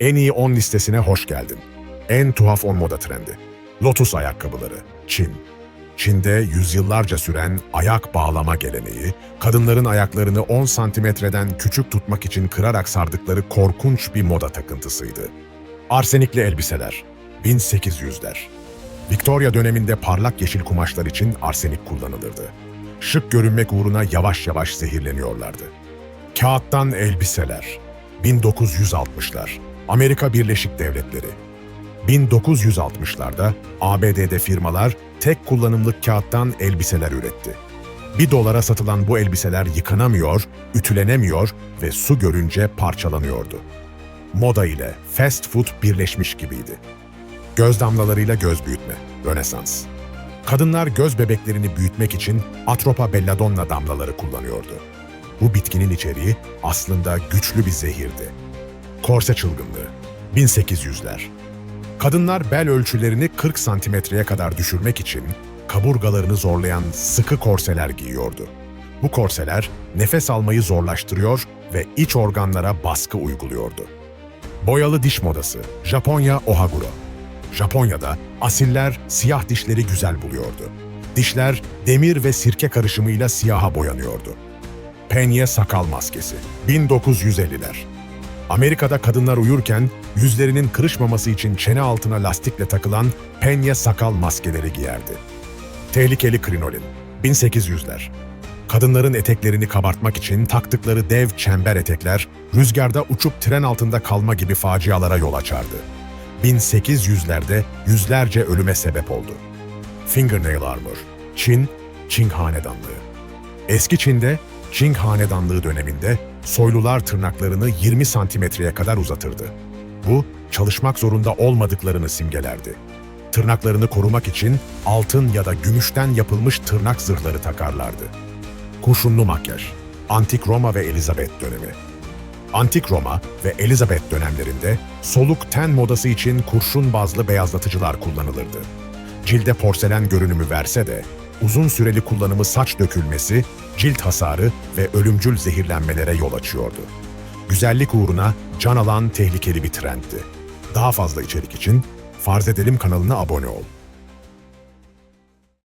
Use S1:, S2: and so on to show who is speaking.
S1: En iyi 10 listesine hoş geldin. En tuhaf 10 moda trendi. Lotus ayakkabıları, Çin. Çin'de yüzyıllarca süren ayak bağlama geleneği, kadınların ayaklarını 10 santimetreden küçük tutmak için kırarak sardıkları korkunç bir moda takıntısıydı. Arsenikli elbiseler, 1800'ler. Victoria döneminde parlak yeşil kumaşlar için arsenik kullanılırdı. Şık görünmek uğruna yavaş yavaş zehirleniyorlardı. Kağıttan elbiseler, 1960'lar, Amerika Birleşik Devletleri. 1960'larda ABD'de firmalar tek kullanımlık kağıttan elbiseler üretti. Bir dolara satılan bu elbiseler yıkanamıyor, ütülenemiyor ve su görünce parçalanıyordu. Moda ile fast food birleşmiş gibiydi. Göz damlalarıyla göz büyütme, Rönesans. Kadınlar göz bebeklerini büyütmek için Atropa belladonna damlaları kullanıyordu. Bu bitkinin içeriği aslında güçlü bir zehirdi. Korse çılgınlığı, 1800'ler. Kadınlar bel ölçülerini 40 santimetreye kadar düşürmek için kaburgalarını zorlayan sıkı korseler giyiyordu. Bu korseler nefes almayı zorlaştırıyor ve iç organlara baskı uyguluyordu. Boyalı diş modası, Japonya Ohaguro. Japonya'da asiller siyah dişleri güzel buluyordu. Dişler demir ve sirke karışımıyla siyaha boyanıyordu. Penye sakal maskesi, 1950'ler. Amerika'da kadınlar uyurken yüzlerinin kırışmaması için çene altına lastikle takılan penye sakal maskeleri giyerdi. Tehlikeli krinolin, 1800'ler. Kadınların eteklerini kabartmak için taktıkları dev çember etekler, rüzgarda uçup tren altında kalma gibi facialara yol açardı. 1800'lerde yüzlerce ölüme sebep oldu. Fingernail armor, Çin, Çing Hanedanlığı. Eski Çin'de, Çing Hanedanlığı döneminde soylular tırnaklarını 20 santimetreye kadar uzatırdı. Bu, çalışmak zorunda olmadıklarını simgelerdi. Tırnaklarını korumak için altın ya da gümüşten yapılmış tırnak zırhları takarlardı. Kurşunlu makyaj, Antik Roma ve Elizabeth dönemi. Antik Roma ve Elizabeth dönemlerinde soluk ten modası için kurşun bazlı beyazlatıcılar kullanılırdı. Cilde porselen görünümü verse de uzun süreli kullanımı saç dökülmesi, cilt hasarı ve ölümcül zehirlenmelere yol açıyordu. Güzellik uğruna can alan tehlikeli bir trendti. Daha fazla içerik için Farz Edelim kanalına abone ol.